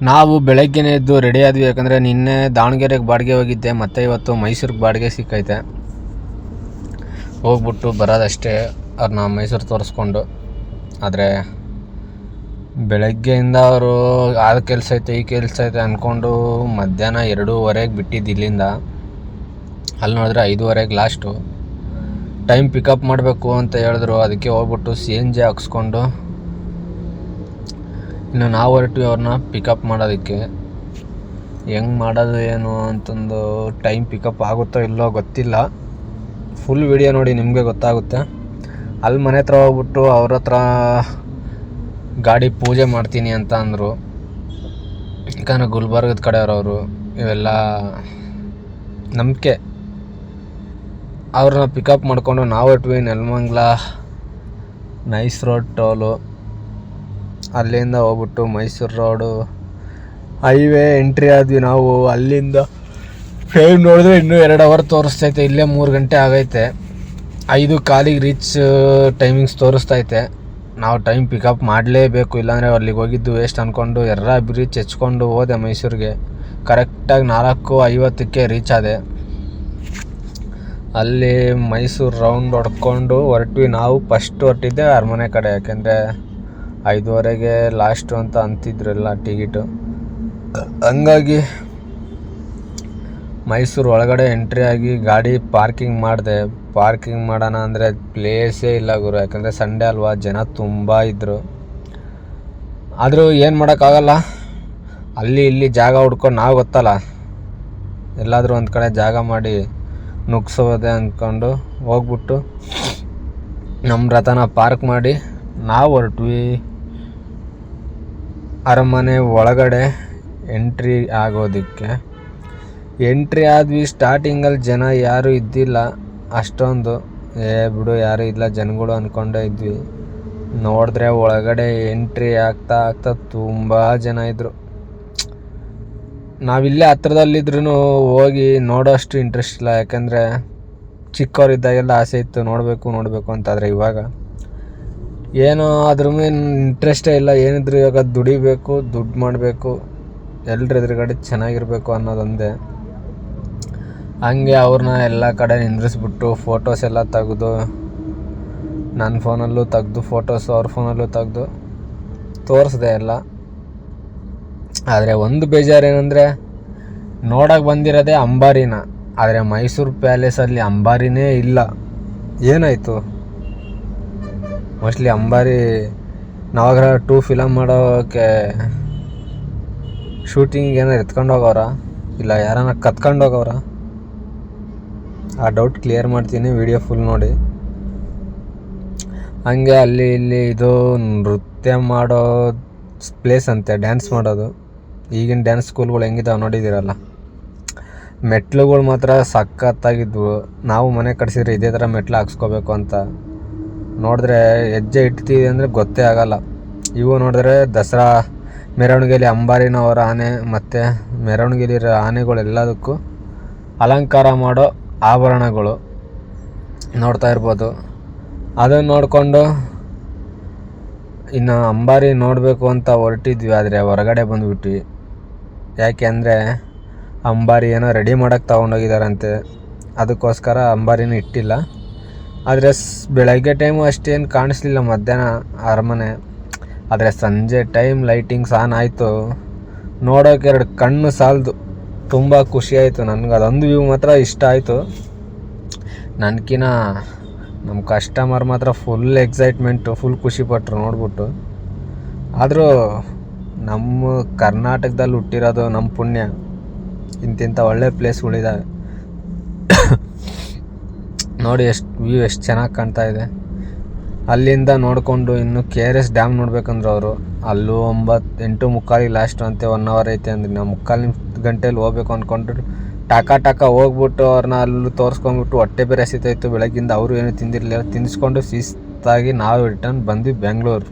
ನಾವು ಬೆಳಗ್ಗೆನೇ ಎದ್ದು ರೆಡಿ ಆದ್ವಿ, ಯಾಕಂದರೆ ನಿನ್ನೆ ದಾವಣಗೆರೆಗೆ ಬಾಡಿಗೆ ಹೋಗಿದ್ದೆ, ಮತ್ತು ಇವತ್ತು ಮೈಸೂರಿಗೆ ಬಾಡಿಗೆ ಸಿಕ್ಕೈತೆ. ಹೋಗ್ಬಿಟ್ಟು ಬರೋದಷ್ಟೇ ಅವ್ರನ್ನ ಮೈಸೂರು ತೋರಿಸ್ಕೊಂಡು. ಆದರೆ ಬೆಳಗ್ಗೆಯಿಂದ ಅವರು ಆ ಕೆಲಸ ಐತೆ, ಈ ಕೆಲಸ ಐತೆ ಅಂದ್ಕೊಂಡು ಮಧ್ಯಾಹ್ನ ಎರಡೂವರೆಗೆ ಬಿಟ್ಟಿದ್ದು ಇಲ್ಲಿಂದ. ಅಲ್ಲಿ ನೋಡಿದ್ರೆ ಐದೂವರೆಗೆ ಲಾಸ್ಟು ಟೈಮ್ ಪಿಕಪ್ ಮಾಡಬೇಕು ಅಂತ ಹೇಳಿದ್ರು, ಅದಕ್ಕೆ ಹೋಗ್ಬಿಟ್ಟು ಸಿ ಎನ್ ಜಿ ಹಾಕ್ಸ್ಕೊಂಡು ಇನ್ನು ನಾವು ಹೊರಟ್ವಿ ಅವ್ರನ್ನ ಪಿಕಪ್ ಮಾಡೋದಕ್ಕೆ. ಹೆಂಗೆ ಮಾಡೋದು ಏನು ಅಂತಂದು ಟೈಮ್ ಪಿಕಪ್ ಆಗುತ್ತೋ ಇಲ್ಲೋ ಗೊತ್ತಿಲ್ಲ. ಫುಲ್ ವಿಡಿಯೋ ನೋಡಿ ನಿಮಗೆ ಗೊತ್ತಾಗುತ್ತೆ. ಅಲ್ಲಿ ಮನೆ ಹತ್ರ ಹೋಗ್ಬಿಟ್ಟು ಅವ್ರ ಹತ್ರ ಗಾಡಿ ಪೂಜೆ ಮಾಡ್ತೀನಿ ಅಂತ ಅಂದರು. ಯಾಕಂದರೆ ಗುಲ್ಬರ್ಗದ ಕಡೆಯವರು ಇವೆಲ್ಲ ನಂಬಿಕೆ. ಅವ್ರನ್ನ ಪಿಕಪ್ ಮಾಡಿಕೊಂಡು ನಾವು ಇಟ್ವಿ ನೆಲಮಂಗ್ಲ ನೈಸ್ ರೋಡ್ ಟೋಲು ಅಲ್ಲಿಂದ ಹೋಗ್ಬಿಟ್ಟು ಮೈಸೂರು ರೋಡು, ಹೈವೇ ಎಂಟ್ರಿ ಆದ್ವಿ ನಾವು. ಅಲ್ಲಿಂದ ಟೈಮ್ ನೋಡಿದ್ರೆ ಇನ್ನೂ ಎರಡು ಅವರ್ ತೋರಿಸ್ತೈತೆ, ಇಲ್ಲೇ ಮೂರು ಗಂಟೆ ಆಗೈತೆ. ಐದು ಕಾಲಿಗೆ ರೀಚ್ ಟೈಮಿಂಗ್ಸ್ ತೋರಿಸ್ತೈತೆ. ನಾವು ಟೈಮ್ ಪಿಕಪ್ ಮಾಡಲೇಬೇಕು, ಇಲ್ಲಾಂದರೆ ಅಲ್ಲಿಗೆ ಹೋಗಿದ್ದು ವೇಸ್ಟ್ ಅಂದ್ಕೊಂಡು ಎರ್ರ ಬ್ರಿಡ್ಜ್ ಹೆಚ್ಕೊಂಡು ಹೋದೆ ಮೈಸೂರಿಗೆ. ಕರೆಕ್ಟಾಗಿ ನಾಲ್ಕು ಐವತ್ತಕ್ಕೆ ರೀಚ್ ಆದೆ. ಅಲ್ಲಿ ಮೈಸೂರು ರೌಂಡ್ ಹೊಡ್ಕೊಂಡು ಹೊರಟ್ವಿ ನಾವು. ಫಸ್ಟ್ ಹೊರಟಿದ್ದೆ ಅರಮನೆ ಕಡೆ, ಯಾಕೆಂದರೆ ಐದುವರೆಗೆ ಲಾಸ್ಟು ಅಂತ ಅಂತಿದ್ರಲ್ಲ ಟಿಕೆಟು ಹಂಗಾಗಿ ಮೈಸೂರು ಒಳಗಡೆ ಎಂಟ್ರಿ ಆಗಿ ಗಾಡಿ ಪಾರ್ಕಿಂಗ್ ಮಾಡಿದೆ. ಪಾರ್ಕಿಂಗ್ ಮಾಡೋಣ ಅಂದರೆ ಪ್ಲೇಸೇ ಇಲ್ಲ ಗುರು, ಯಾಕಂದರೆ ಸಂಡೇ ಅಲ್ವಾ, ಜನ ತುಂಬ ಇದ್ದರು ಆದರೂ ಏನು ಮಾಡೋಕ್ಕಾಗಲ್ಲ. ಅಲ್ಲಿ ಇಲ್ಲಿ ಜಾಗ ಹುಡ್ಕೊಂಡು ನಾವು ಗೊತ್ತಲ್ಲ. ಎಲ್ಲಾದರೂ ಒಂದು ಕಡೆ ಜಾಗ ಮಾಡಿ ನುಗ್ಸೋದೆ ಅಂದ್ಕೊಂಡು ಹೋಗ್ಬಿಟ್ಟು ನಮ್ಮ ರಥನ ಪಾರ್ಕ್ ಮಾಡಿ ನಾವು ಹೊರಟ್ವಿ. ಅರಮನೆ ಒಳಗಡೆ ಎಂಟ್ರಿ ಆಗೋದಕ್ಕೆ. ಎಂಟ್ರಿ ಆದ್ವಿ, ಸ್ಟಾರ್ಟಿಂಗಲ್ಲಿ ಜನ ಯಾರೂ ಇದ್ದಿಲ್ಲ. ಅಷ್ಟೊಂದು, ಏ ಬಿಡು, ಯಾರೂ ಇಲ್ಲ, ಜನಗಳು ಅಂದ್ಕೊಂಡೇ ಇದ್ವಿ. ನೋಡಿದ್ರೆ ಒಳಗಡೆ ಎಂಟ್ರಿ ಆಗ್ತಾ ಆಗ್ತಾ ತುಂಬ ಜನ ಇದ್ದರು ನಾವಿಲ್ಲೇ ಹತ್ರದಲ್ಲಿದ್ರೂ ಹೋಗಿ ನೋಡೋಷ್ಟು ಇಂಟ್ರೆಸ್ಟ್ ಇಲ್ಲ. ಯಾಕಂದರೆ ಚಿಕ್ಕವರಿದ್ದಾಗೆಲ್ಲ ಆಸೆ ಇತ್ತು, ನೋಡಬೇಕು ನೋಡಬೇಕು ಅಂತಾದರೆ ಇವಾಗ. ಏನೋ ಅದ್ರ ಮೇಲೆ ಇಂಟ್ರೆಸ್ಟೇ ಇಲ್ಲ, ಏನಿದ್ರು ಇವಾಗ ದುಡಿಬೇಕು, ದುಡ್ಡು ಮಾಡಬೇಕು, ಎಲ್ರ ಎದುರುಗಡೆ ಚೆನ್ನಾಗಿರಬೇಕು ಅನ್ನೋದೊಂದೇ. ಹಂಗೆ ಅವ್ರನ್ನ ಎಲ್ಲ ಕಡೆ ನಿಂದ್ರಿಸ್ಬಿಟ್ಟು ಫೋಟೋಸ್ ಎಲ್ಲ ತೆಗೆದು ನನ್ನ ಫೋನಲ್ಲೂ ತೆಗೆದು ಫೋಟೋಸು ಅವ್ರ ಫೋನಲ್ಲೂ ತೆಗೆದು ತೋರಿಸ್ದೆ ಎಲ್ಲ. ಆದರೆ ಒಂದು ಬೇಜಾರು ಏನಂದರೆ ನೋಡೋಕೆ ಬಂದಿರೋದೇ ಅಂಬಾರಿನ. ಆದರೆ ಮೈಸೂರು ಪ್ಯಾಲೇಸಲ್ಲಿ ಅಂಬಾರಿನೇ ಇಲ್ಲ. ಏನಾಯಿತು? ಮೋಸ್ಟ್ಲಿ ಅಂಬಾರಿ ನವಗ್ರಹ ಟೂ ಫಿಲಮ್ ಮಾಡೋಕ್ಕೆ ಶೂಟಿಂಗ್ ಏನಾರು ಎತ್ಕೊಂಡು ಹೋಗವ್ರ ಇಲ್ಲ ಯಾರನ್ನ ಕತ್ಕೊಂಡು ಹೋಗವ್ರ ಆ ಡೌಟ್ ಕ್ಲಿಯರ್ ಮಾಡ್ತೀನಿ ವಿಡಿಯೋ ಫುಲ್ ನೋಡಿ. ಹಂಗೆ ಅಲ್ಲಿ ಇಲ್ಲಿ ಇದು ನೃತ್ಯ ಮಾಡೋ ಪ್ಲೇಸ್ ಅಂತೆ ಡ್ಯಾನ್ಸ್ ಮಾಡೋದು. ಈಗಿನ ಡ್ಯಾನ್ಸ್ ಸ್ಕೂಲ್ಗಳು ಹೆಂಗಿದಾವೆ ನೋಡಿದ್ದೀರಲ್ಲ ಮೆಟ್ಲುಗಳು ಮಾತ್ರ ಸಖತ್ತಾಗಿದ್ವು. ನಾವು ಮನೆ ಕಟ್ಸಿದ್ರೆ ಇದೇ ಥರ ಮೆಟ್ಲು ಹಾಕ್ಸ್ಕೋಬೇಕು ಅಂತ. ನೋಡಿದ್ರೆ ಹೆಜ್ಜೆ ಇಡ್ತೀವಿ ಅಂದರೆ ಗೊತ್ತೇ ಆಗಲ್ಲ. ಇವು ನೋಡಿದ್ರೆ ದಸರಾ ಮೆರವಣಿಗೆಯಲ್ಲಿ ಅಂಬಾರಿನವರ ಆನೆ ಮತ್ತು ಮೆರವಣಿಗೆಯಲ್ಲಿ ಆನೆಗಳೆಲ್ಲದಕ್ಕೂ ಅಲಂಕಾರ ಮಾಡೋ ಆಭರಣಗಳು ನೋಡ್ತಾ ಇರ್ಬೋದು. ಅದನ್ನು ನೋಡಿಕೊಂಡು ಇನ್ನು ಅಂಬಾರಿ ನೋಡಬೇಕು ಅಂತ ಹೊರಟಿದ್ವಿ, ಆದರೆ ಹೊರಗಡೆ ಬಂದುಬಿಟ್ವಿ. ಯಾಕೆ ಅಂದರೆ ಅಂಬಾರಿ ಏನೋ ರೆಡಿ ಮಾಡೋಕ್ಕೆ ತೊಗೊಂಡೋಗಿದ್ದಾರಂತೆ ಅದಕ್ಕೋಸ್ಕರ ಅಂಬಾರಿನ ಇಟ್ಟಿಲ್ಲ. ಆದರೆ ಸ್ ಬೆಳಗ್ಗೆ ಟೈಮು ಅಷ್ಟೇನು ಕಾಣಿಸ್ಲಿಲ್ಲ, ಮಧ್ಯಾಹ್ನ ಅರಮನೆ. ಆದರೆ ಸಂಜೆ ಟೈಮ್ ಲೈಟಿಂಗ್ಸ್ ಆನ್ ಆಯಿತು. ನೋಡೋಕೆ ಎರಡು ಕಣ್ಣು ಸಾಲದು. ತುಂಬ ಖುಷಿ ಆಯಿತು. ನನಗೆ ಅದೊಂದು ವ್ಯೂ ಮಾತ್ರ ಇಷ್ಟ ಆಯಿತು. ನನಗಿನ ನಮ್ಮ ಕಸ್ಟಮರ್ ಮಾತ್ರ ಫುಲ್ ಎಕ್ಸೈಟ್ಮೆಂಟು ಫುಲ್ ಖುಷಿಪಟ್ಟರು ನೋಡ್ಬಿಟ್ಟು. ಆದರೂ ನಮ್ಮ ಕರ್ನಾಟಕದಲ್ಲಿ ಹುಟ್ಟಿರೋದು ನಮ್ಮ ಪುಣ್ಯ. ಇಂತಿಂಥ ಒಳ್ಳೆ ಪ್ಲೇಸ್ಗಳಿದ್ದಾವೆ ನೋಡಿ ಎಷ್ಟು ವ್ಯೂ ಎಷ್ಟು ಚೆನ್ನಾಗಿ ಕಾಣ್ತಾ ಇದೆ. ಅಲ್ಲಿಂದ ನೋಡಿಕೊಂಡು ಇನ್ನು ಕೆ ಆರ್ ಎಸ್ ಡ್ಯಾಮ್ ನೋಡ್ಬೇಕಂದ್ರೆ ಅವರು. ಅಲ್ಲೂ ಒಂಬತ್ತು ಎಂಟು ಮುಕ್ಕಾಲಿಗೆ ಲಾಸ್ಟ್ ಅಂತೆ ಒನ್ ಅವರ್ ಐತೆ ಅಂದ್ರೆ ನಾವು ಮುಕ್ಕಾಲು ಗಂಟೆಯಲ್ಲಿ ಹೋಗ್ಬೇಕು ಅಂದ್ಕೊಂಡು ಟಾಕ ಟಾಕ ಹೋಗ್ಬಿಟ್ಟು ಅವ್ರನ್ನ ಅಲ್ಲಿ ತೋರಿಸ್ಕೊಂಡ್ಬಿಟ್ಟು ಹೊಟ್ಟೆ ಬೇರೆ ಹಸಿತಾಯಿತ್ತು ಬೆಳಗ್ಗಿಂದ ಅವರು ಏನು ತಿಂದಿರಲಿಲ್ಲ. ತಿನ್ನಿಸ್ಕೊಂಡು ಶಿಸ್ತಾಗಿ ನಾವು ರಿಟರ್ನ್ ಬಂದ್ವಿ ಬೆಂಗಳೂರು.